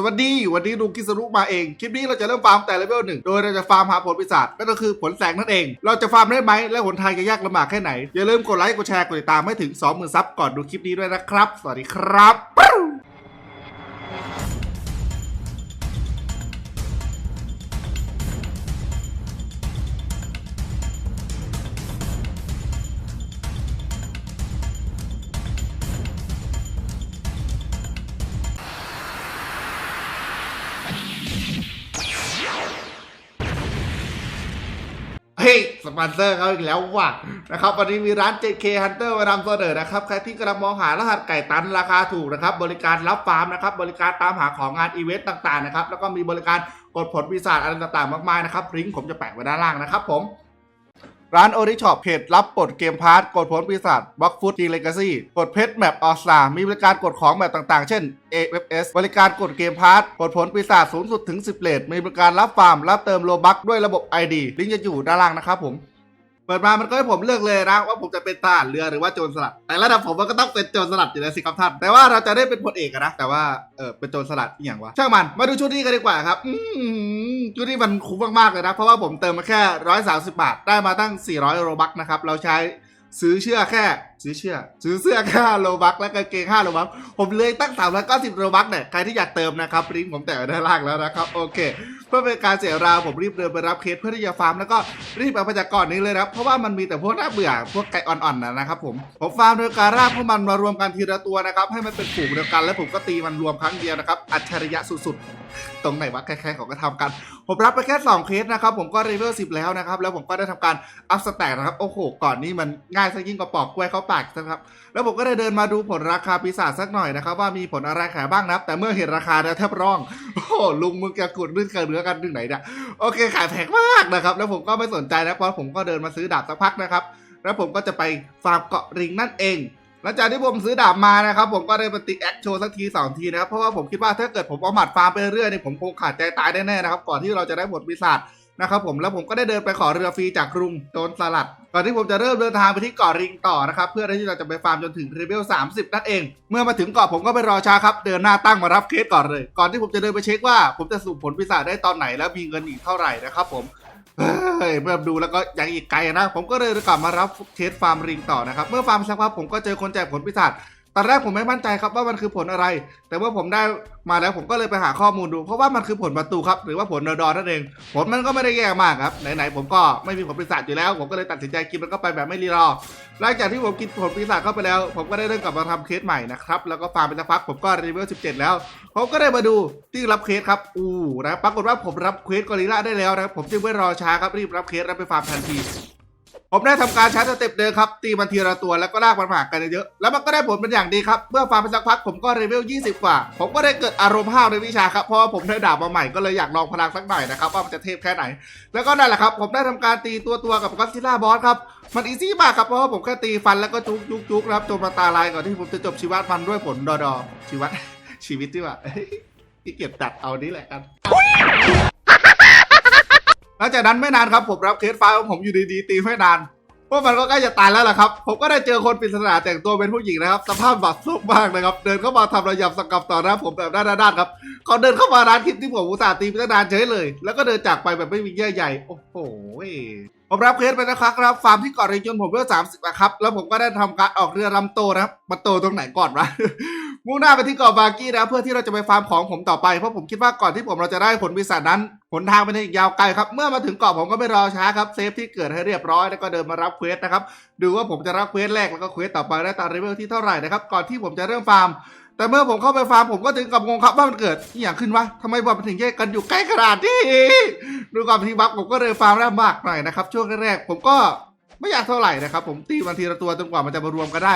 สวัสดีวันนี้ลุงกิสรุมาเอง คลิปนี้เราจะเริ่มฟาร์มแต่เลเวลหนึ่งโดยเราจะฟาร์มหาผลปีศาจนั่นก็คือผลแสงนั่นเอง เราจะฟาร์มได้ไหมและหนทางจะยากลำบากแค่ไหน อย่าลืมกดไลค์กดแชร์กดติดตามให้ถึง 20,000ซับก่อนดูคลิปนี้ด้วยนะครับ สวัสดีครับ สปอนเซอร์เขาอีกแล้วว่ะนะครับวันนี้มีร้าน JK Hunter มานำเสนอนะครับใครที่กำลังมองหารหัสไก่ตันราคาถูกนะครับบริการรับฟาร์มนะครับบริการตามหาของงานอีเวนต์ต่างๆนะครับแล้วก็มีบริการกดผลวิสาอะไรต่างๆ มากมายนะครับลิงก์ผมจะแปะไว้ด้านล่างนะครับผม ร้านโอริช็อปเพจรับปลดเกมพาร์ทกดผลปีศาจบล็อกฟุตจีเลกาซี่กดเพชรแมปออสตามีบริการกดของแบบต่างๆ เช่น AFS บริการกดเกมพาร์ทกดผลปีศาจสูงสุดถึง 10เลทมีบริการรับฟาร์ม รับเติมโลบัคด้วยระบบ ID ลิงก์จะอยู่ด้านล่างนะครับผม เปิดมามันก็ให้ผมเลือกเลยนะว่าผมจะเป็นทหารเรือหรือว่าโจรสลัด แต่ระดับผมมันก็ต้องเป็นโจรสลัดอยู่แล้วสิครับท่าน แต่ว่าเราจะได้เป็นพลเอกอะนะ แต่ว่าเออเป็นโจรสลัดอย่างวะ ช่างมัน มาดูชุดนี้กันดีกว่าครับ อืมชุดนี้มันคุ้มมากๆเลยนะ เพราะว่าผมเติมมาแค่130บาท ได้มาตั้ง 400โรบักนะครับ เราใช้ซื้อเชื่อแค่ซื้อเชื่อซื้อเสื้อแค่โลบัคและกางเกง5โลบัคผมเลยตั้ง390โลบัคเนี่ยใครที่อยากเติมนะครับลิงก์ผมแตะไว้ด้านล่างแล้วนะครับโอเค เพื่อเป็นการเสียเวลาผมรีบเดินไปรับเคสเพื่อที่จะฟาร์มแล้วก็รีบเอาไปจากก่อนนี้เลยนะครับเพราะว่ามันมีแต่พวกน่าเบื่อพวกไก่อ่อนๆนะนะครับผมผมฟาร์มโดยการรากพวกมันมารวมกันทีละตัวนะครับให้มันเป็นฝูงเดียวกัน แล้วผมก็ตีมันรวมครั้งเดียวนะครับอัจฉริยะสุดๆ ตรงไหนวะใครๆเขาก็ทำกัน ผมรับไปแค่ 2 เคสนะครับ ผมก็เลเวล10 แล้วนะครับ แล้วผมก็ได้ทำการอัพสแต็กนะครับ โอ้โห ก่อนนี้มันง่ายซะยิ่งกว่าปอกกล้วยเข้าปากนะครับ แล้วผมก็ได้เดินมาดูผลราคาปีศาจสักหน่อยนะครับ ว่ามีผลอะไรขายบ้างนะแต่เมื่อเห็นราคาแล้วแทบร้อง โอ้ลุงมึงจะกุดลื่นกับเนื้อกันถึงไหนเนี่ยโอเคขายแพงมากนะครับ แล้วผมก็ไม่สนใจนะเพราะผมก็เดินมาซื้อดาบสักพักนะครับ แล้วผมก็จะไปฟาร์มเกาะริงนั่นเองหลังจากที่ผมซื้อดาบมานะครับ ผมก็ได้มาติแอคโชว์สักทีสองทีนะครับ เพราะว่าผมคิดว่าถ้าเกิดผมเอาหมัดฟาร์มไปเรื่อยๆเนี่ยผมคงขาดใจตายแน่ๆนะครับ ก่อนที่เราจะได้บทปีศาจ นะครับผมแล้วผมก็ได้เดินไปขอเรือฟรีจากกรุงโจนสลัด ก่อนที่ผมจะเริ่มเดินทางไปที่เกาะริงต่อนะครับเพื่อที่เราจะไปฟาร์มจนถึงเลเวล30 นั่นเอง เมื่อมาถึงเกาะผมก็ไปรอช้าครับ เดินหน้าตั้งมารับเคสก่อนเลย ก่อนที่ผมจะเดินไปเช็คว่าผมจะสุ่มผลปีศาจได้ตอนไหนแล้วมีเงินอีกเท่าไหร่นะครับผมเฮ้ยเมื่อดูแล้วก็ยังอีกไกลนะ ผมก็เลยกลับมารับเคสฟาร์มริงต่อนะครับ เมื่อฟาร์มสักพักผมก็เจอคนแจกผลปีศาจ อนแรกผมไม่มั่นใจครับว่ามันคือผลอะไร แต่ว่าผมได้มาแล้วผมก็เลยไปหาข้อมูลดู เพราะว่ามันคือผลประตูครับ หรือว่าผลเนอร์ดอนนั่นเอง ผลมันก็ไม่ได้แย่มากครับ ไหนๆผมก็ไม่มีผลปีศาจอยู่แล้ว ผมก็เลยตัดสินใจกินมันก็ไปแบบไม่รีรอ หลังจากที่ผมกินผลปีศาจเข้าไปแล้ว ผมก็ได้เริ่มกลับมาทำเคสใหม่นะครับ แล้วก็ฟาร์มไปสักพักผมก็รีเวล17 แล้ว ผมก็ได้มาดูที่รับเคสครับ อู้นะ ปรากฏว่าผมรับเควสกอริลลาได้แล้วนะผมจึงไม่รอช้าครับรีบรับเคสแล้วไปฟาร์มทันที ผมได้ทำการใช้สเต็ปเดิมครับตีมันทีละตัวแล้วก็ลากมันผ่านกันเยอะๆแล้วมันก็ได้ผลเป็นอย่างดีครับเมื่อฟาร์มไปสักพักผมก็เลเวล20 กว่า ผมก็ได้เกิดอารมณ์ห้าวในวิชาครับเพราะว่าผมได้ดาบมาใหม่ก็เลยอยากลองพลังสักหน่อยนะครับว่ามันจะเทพแค่ไหน แล้วก็นั่นแหละครับผมได้ทำการตีตัวตัวกับก็ซิล่าบอสครับมันอีซี่มากครับเพราะว่าผมแค่ตีฟันแล้วก็จุกจุกจุกครับจนมาตาลายก่อนที่ผมจะจบชีวิตมันด้วยผลดอดอชีวิตชีวิตที่ว่าที่เกียจตัดเอานี้แหละกัน หลังจากนั้นไม่นานครับผมรับเคสไฟล์ของผมอยู่ดีๆตีไม่นานเพราะมันก็ใกล้จะตายแล้วล่ะครับ ผมก็ได้เจอคนปริศนาแต่งตัวเป็นผู้หญิงนะครับ สภาพบัดซบมากนะครับ เดินเข้ามาทำระยำสกับต่อหน้าผมแบบด้านๆครับเขาเดินเข้ามาร้านคลิปที่ผมอุตส่าห์ตีไปตั้งนานเฉยเลย แล้วก็เดินจากไปแบบไม่มีเยื่อใยโอ้โห ผมรับเคสไปนะครับครับ ฟาร์มที่เกาะเรยจนผมเวลสามสิบนะครับ แล้วผมก็ได้ทำการออกเรือลำโตนะครับมาโตตรงไหนก่อนวะ มุ่งหน้าไปที่เกาะบากี้นะเพื่อที่เราจะไปฟาร์มของผมต่อไปเพราะผมคิดว่าก่อนที่ผมเราจะได้ผลวิสัทนั้นหนทางเป็นอีกยาวไกลครับ เมื่อมาถึงเกาะผมก็ไม่รอช้าครับเซฟที่เกิดให้เรียบร้อยแล้วก็เดินมารับเควสนะครับดูว่าผมจะรับเควสแรกแล้วก็เควสต่อไปได้ตามเลเวลที่เท่าไหร่นะครับก่อนที่ผมจะเริ่มฟาร์ม แต่เมื่อผมเข้าไปฟาร์มผมก็ถึงกับงงครับว่ามันเกิดอย่างขึ้นวะทำไมบอลมันถึงแยกกันอยู่ใกล้ขนาดนี้ดูก่อนที่บักผมก็เลยฟาร์มได้มากหน่อยนะครับช่วงแรกๆผมก็ ไม่อยากเท่าไหร่นะครับผมตีมันทีละตัวจนกว่ามันจะมารวมกันได้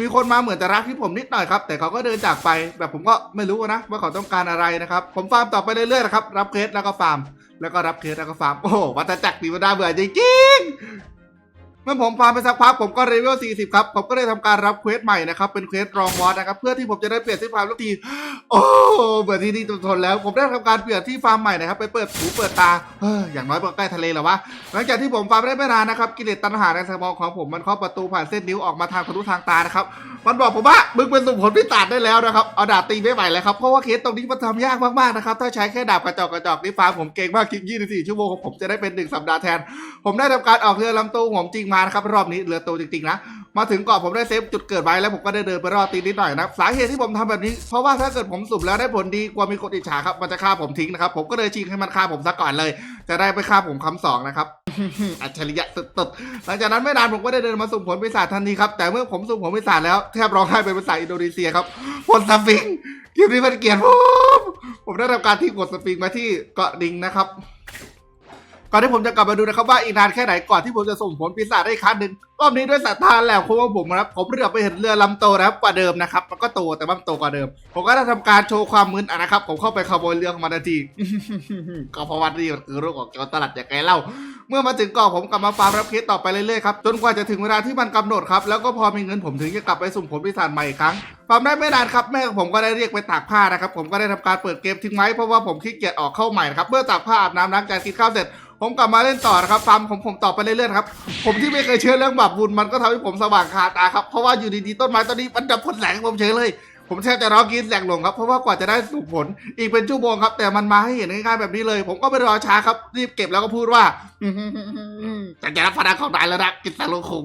มีคนมาเหมือนจะรักที่ผมนิดหน่อยครับแต่เขาก็เดินจากไปแบบผมก็ไม่รู้นะว่าเขาต้องการอะไรนะครับผมฟาร์มต่อไปเรื่อยๆนะครับรับเคสแล้วก็ฟาร์มแล้วก็รับเคสแล้วก็ฟาร์มโอ้โหวัฏจักรตีมันดาเบื่อจริงๆ มื่อผมฟาร์มไปสักพักผมก็เลเวล40 ครับ ผมก็เลยทำการรับเควสใหม่นะครับ เป็นเควสรองมอสนะครับ เพื่อที่ผมจะได้เปลี่ยนที่ฟาร์มทุกที โอ้เบื่อที่นี่จนทนแล้ว ผมได้ทำการเปลี่ยนที่ฟาร์มใหม่นะครับ ไปเปิดหูเปิดตาเฮ้ยอย่างน้อยก็ใกล้ทะเลแล้ววะ หลังจากที่ผมฟาร์มได้ไม่นานนะครับ กิเลสตัณหาในสมองของผมมันเคาะประตูผ่านเส้นนิ้วออกมาทางทะลุทางตานะครับมันบอกผมว่ามึงเป็นสุ่มผลพิศาจได้แล้วนะครับ เอาดาบตีไม่ไหวแล้วครับ เพราะว่าเคสตรงนี้มันทำยากมากๆนะครับ ถ้าใช้แค่ดาบกระจอกกระจอกนี่ฟาร์มผมเก่งมากคลิป24 ชั่วโมงของผมจะได้เป็นหนึ่งสัปดาห์แทน ผมได้ทำการออกเรือลำตูผมจริงมานะครับรอบนี้เรือโตจริงๆนะ มาถึงเกาะผมได้เซฟจุดเกิดไว้แล้วผมก็ได้เดินไปรอดตีนิดหน่อยนะ สาเหตุที่ผมทำแบบนี้ เพราะว่าถ้าเกิดผมสุ่มแล้วได้ผลดีกว่ามีคนอิจฉาครับมันจะฆ่าผมทิ้งนะครับผมก็เลยชิงให้มันฆ่าผมซะก่อนเลย จะได้ไปฆ่าผมคำสองนะครับ อัจฉริยะสุดๆหลังจากนั้นไม่นานผมก็ได้เดินมาสุ่มผลปีศาจทันทีครับ แต่เมื่อผมสุ่มผลปีศาจแล้วแทบร้องไห้เป็นภาษาอินโดนีเซียครับผลสฟิงค์คลิปนี้มันเกลียดผมผมได้ทำการทิ้งกดสฟิงค์มาที่เกาะดิงนะครับ ก่อนที่ผมจะกลับมาดูนะครับว่าอีกนานแค่ไหนก่อนที่ผมจะส่งผลปีศาจได้อีกครั้งหนึ่งรอบนี้ด้วยศรัทธาแหละเพราะว่าผมนะครับผมเลือไปเห็นเรือลำโตนะครับกว่าเดิมนะครับมันก็โตแต่ว่ามันโตกว่าเดิม ผมก็ได้ทำการโชว์ความมึนอะนะครับ ผมเข้าไปขโมยเรือของมันทันทีก็เพราะว่านี่คือโรคของโจรตลาดอย่างไงเล่า เมื่อมาถึงเกาะผมกลับมาฟาร์มรับเคสต่อไปเรื่อยๆครับจนกว่าจะถึงเวลาที่มันกำหนดครับแล้วก็พอมีเงินผมถึงจะกลับไปสุ่มผลปีศาจใหม่อีกครั้งฟาร์มได้ไม่นานครับแม่ของผมก็ได้เรียกไปตากผ้านะครับผมก็ได้ทำการเปิดเกมทิ้งไว้เพราะว่าผมขี้เกียจออกเข้าใหม่นะครับเมื่อตากผ้าอาบน้ำล้างจานกินข้าวเสร็จ ผมกลับมาเล่นต่อนะครับฟาร์มผมผมต่อไปเรื่อยๆครับผมที่ไม่เคยเชื่อเรื่องบาปบุญมันก็ทำให้ผมสว่างคาตาครับเพราะว่าอยู่ดีๆต้นไม้ต้นนี้มันดับผลแสงผมเฉยเลย ผมแทบจะร้องกรีดแหลกลงครับเพราะว่ากว่าจะได้สุ่มผลอีกเป็นชั่วโมงครับ แต่มันมาให้เห็นง่ายๆแบบนี้เลย ผมก็ไม่รอช้าครับ รีบเก็บแล้วก็พูดว่าจะจะรับพนักของนายแล้วนะกินสารคง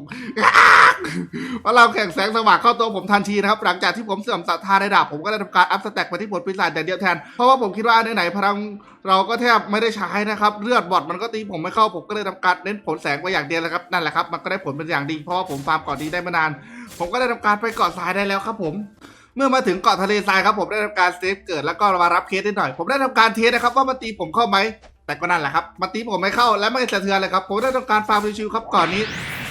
พราเราแข่งแสงสว่างเข้าตัวผมทันทีนะครับ หลังจากที่ผมเสื่อมศรัทธาในดาบผมก็ได้ทำการอัพสแต็กไปที่ผลปีศาจแต่เดียวแทน เพราะว่าผมคิดว่าไหนๆพลังเราก็แทบไม่ได้ใช้นะครับ เลือดบอดมันก็ตีผมไม่เข้าผมก็เลยทำการเน้นผลแสงไปอย่างเดียวแล้วครับนั่นแหละครับมันก็ได้ผลเป็นอย่างดีเพราะว่าผมฟาร์มกาะนี้ได้มานาน ผมก็ได้ทำการไปเกาะทรายได้แล้วครับผม เมื่อมาถึงเกาะทะเลทรายครับผมได้ทำการเซฟเกิดแล้วก็มารับเคสนิดหน่อย ผมได้ทำการเทสนะครับว่ามันตีผมเข้าไหม แต่ก็นั่นแหละครับมันตีผมไม่เข้าและไม่สะเทือนเลยครับผมได้ทำการฟาร์มชิวๆครับก่อนนี้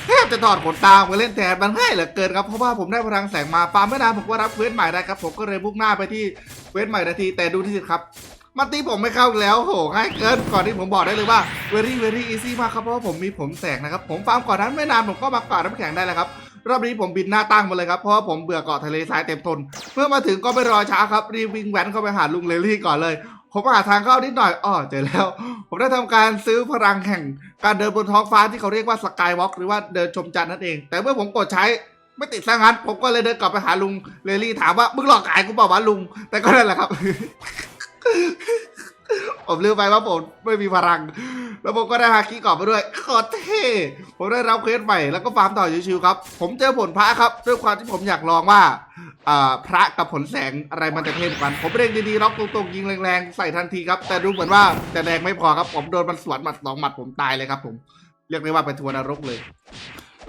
แทบจะถอดขนตามาเล่นแทนมันง่ายเหลือเกินครับเพราะว่าผมได้พลังแสงมาฟาร์มไม่นานผมก็รับเวสใหม่ได้ครับผมก็เลยพุ่งหน้าไปที่เวสใหม่ทันทีแต่ดูที่สิครับมันตีผมไม่เข้าแล้วโหง่ายเกินก่อนที่ผมบอกได้เลยว่า very very easy มากครับเพราะว่าผมมีผมแสงนะครับผมฟาร์มก่อนนั้นไม่นานผมก็มาเกาะน้ำแข็งได้แล้วครับ รอบนี้ผมบินหน้าตั้งมาเลยครับเพราะว่าผมเบื่อเกาะทะเลทรายเต็มทน เมื่อมาถึงก็ไม่รอช้าครับรีบวิ่งแว้นเข้าไปหาลุงเลลี่ก่อนเลย ผมหาทางเข้านิดหน่อยอ้อเจอแล้ว ผมได้ทำการซื้อพลังแห่งการเดินบนท้องฟ้าที่เขาเรียกว่าสกายวอล์กหรือว่าเดินชมจันทร์นั่นเอง แต่เมื่อผมกดใช้ไม่ติดซะงั้นผมก็เลยเดินกลับไปหาลุงเลลี่ถามว่ามึงหลอกขายกูเปล่าวะลุง แต่ก็นั่นแหละครับ ผมลืมไปว่าผมไม่มีพลัง แล้วผมก็ได้ฮาคิกรอบมาด้วยโคตรเท่ผมได้รับเควสใหม่แล้วก็ฟาร์มต่อชิวๆครับ ผมเจอผลพระครับ ด้วยความที่ผมอยากลองว่าพระกับผลแสงอะไรมันจะเท่ากัน ผมเร่งดีๆล็อกตรงๆยิงแรงๆ ใส่ทันทีครับ แต่ดูเหมือนว่าจะแรงไม่พอครับ ผมโดนมันสวนหมัดสองหมัดผมตายเลยครับ ผม เรียกได้ว่าเป็นทัวร์นรกเลย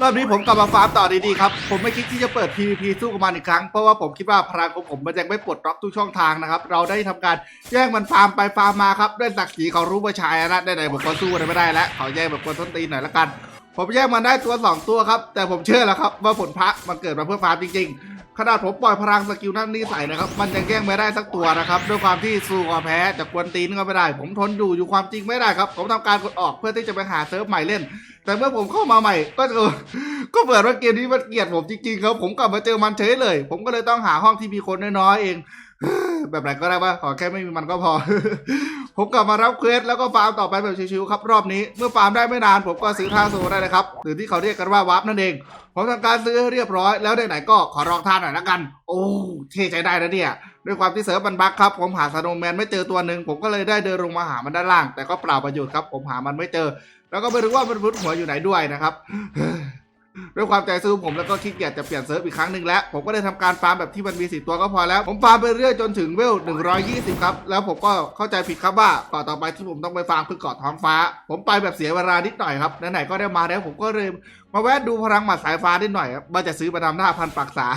รอบนี้ผมกลับมาฟาร์มต่อดีๆครับ ผมไม่คิดที่จะเปิด PVP สู้กับมันอีกครั้ง เพราะว่าผมคิดว่าพลังของผมมันยังไม่ปลดล็อกทุกช่องทางนะครับ เราได้ทำการแย่งมันฟาร์มไปฟาร์มมาครับด้วยศักดิ์ศรีเขารู้ว่าชายนะได้ไหนผมก็สู้ไไม่ได้แล้วขอแย่งแบบคนต้นตีนหน่อยละกัน ผมแย่งมันได้ตัวสองตัวครับ แต่ผมเชื่อแล้วครับว่าผลพระมันเกิดมาเพื่อฟาร์มจริง ๆ ขนาดผมปล่อยพลังสกิลนั่นนี่ใส่นะครับ มันยังแย่งไม่ได้สักตัวนะครับ ด้วยความที่สู้กับแพ้จะกวนตีนก็ไม่ได้ ผมทนอยู่อยู่ความจริงไม่ได้ครับ ผมทำการกดออกเพื่อที่จะไปหาเซิร์ฟใหม่เล่น แต่เมื่อผมเข้ามาใหม่ ก็เออก็เปิดว่าเกมนี้มันเกลียดผมจริงๆครับ ผมกลับมาเจอมันเฉยเลย ผมก็เลยต้องหาห้องที่มีคนน้อยๆเอง แบบไหนก็ได้ว่าขอแค่ไม่มีมันก็พอ ผมกลับมารับเควสแล้วก็ฟาร์มต่อไปแบบชิวๆครับ รอบนี้เมื่อฟาร์มได้ไม่นาน ผมก็ซื้อท่าโซได้เลยครับหรือที่เขาเรียกกันว่าวาร์ปนั่นเองผมทำการซื้อเรียบร้อย แล้วไหนๆก็ขอลองท่าหน่อยละกัน โอ้เท่ใจได้นะเนี่ยด้วยความที่เซิร์ฟมันบั๊กครับ ผมหาสโนว์แมนไม่เจอตัวหนึ่งผมก็เลยได้เดินลงมาหามันด้านล่าง แต่ก็เปล่าประโยชน์ครับ ผมหามันไม่เจอ แล้วก็ไม่รู้ว่ามันพุดหัวอยู่ไหนด้วยนะครับด้วยความใจซื่อผมแล้วก็ขี้เกียจะเปลี่ยนเซิร์ฟอีกครั้งหนึ่งแล้ว ผมก็ได้ทำการฟาร์มแบบที่มันมีสิตัวก็พอแล้ว ผมฟาร์มไปเรื่อยจนถึงเวล 120 ครับ แล้วผมก็เข้าใจผิดครับว่าเกาะต่อไปที่ผมต้องไปฟาร์มคือเกาะท้องฟ้า ผมไปแบบเสียเวลานิดหน่อยครับไหนๆก็ได้มาแล้วผมก็เลยมาแวะดูพลังหมัดสายฟ้านิดหน่อยครับว่าจะซื้อมาทำหน้าพันปักษา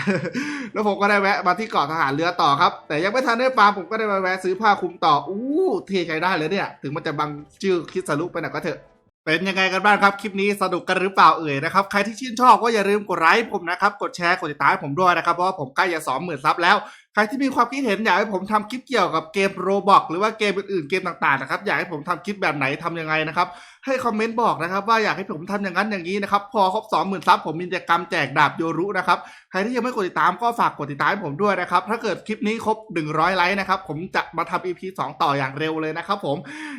แล้วผมก็ได้แวะมาที่เกาะทหารเรือต่อครับ แต่ยังไม่ทันได้ฟาร์มผมก็ได้มาแวะซื้อผ้าคลุมต่ออู้เท่ใจได้เลยเนี่ย ถึงมันจะบังชื่อคิดสรุปไปหน่อยก็เถอะ เป็นยังไงกันบ้างครับ คลิปนี้สนุกกันหรือเปล่าเอ่ยนะครับ ใครที่ชื่นชอบก็อย่าลืมกดไลค์ผมนะครับ กดแชร์ กดติดตามผมด้วยนะครับ เพราะว่าผมใกล้จะสองหมื่นซับแล้ว ใครที่มีความคิดเห็นอยากให้ผมทำคลิปเกี่ยวกับเกมโรบอกหรือว่าเกมอื่นๆเกมต่างๆนะครับอยากให้ผมทำคลิปแบบไหนทำยังไงนะครับให้คอมเมนต์บอกนะครับว่าอยากให้ผมทำอย่างนั้นอย่างนี้นะครับพอครบสองหมื่นซับผมมีกิจกรรมแจกดาบโยรุนะครับใครที่ยังไม่กดติดตามก็ฝากกดติดตามผมด้วยนะครับถ้าเกิดคลิปนี้ครบ 100 ไลค์นะครับผมจะมาทำ EP 2 ต่ออย่างเร็วเลยนะครับผม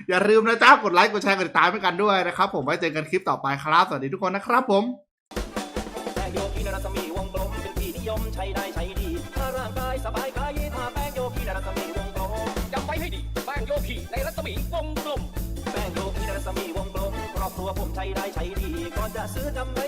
อย่าลืมนะจ๊ะกดไลค์กดแชร์กดติดตามกันด้วยนะครับผมไว้เจอกันคลิปต่อไปครับสวัสดีทุกคนนะครับผม สบายกายทาแป้งโยคีในรัศมีวงกลมจำไว้ให้ดีแป้งโยคีในรัศมีวงกลมแป้งโยคีในรัศมีวงกลมครอบครัวผมใช้ได้ใช้ดีก่อนจะซื้อจำไว้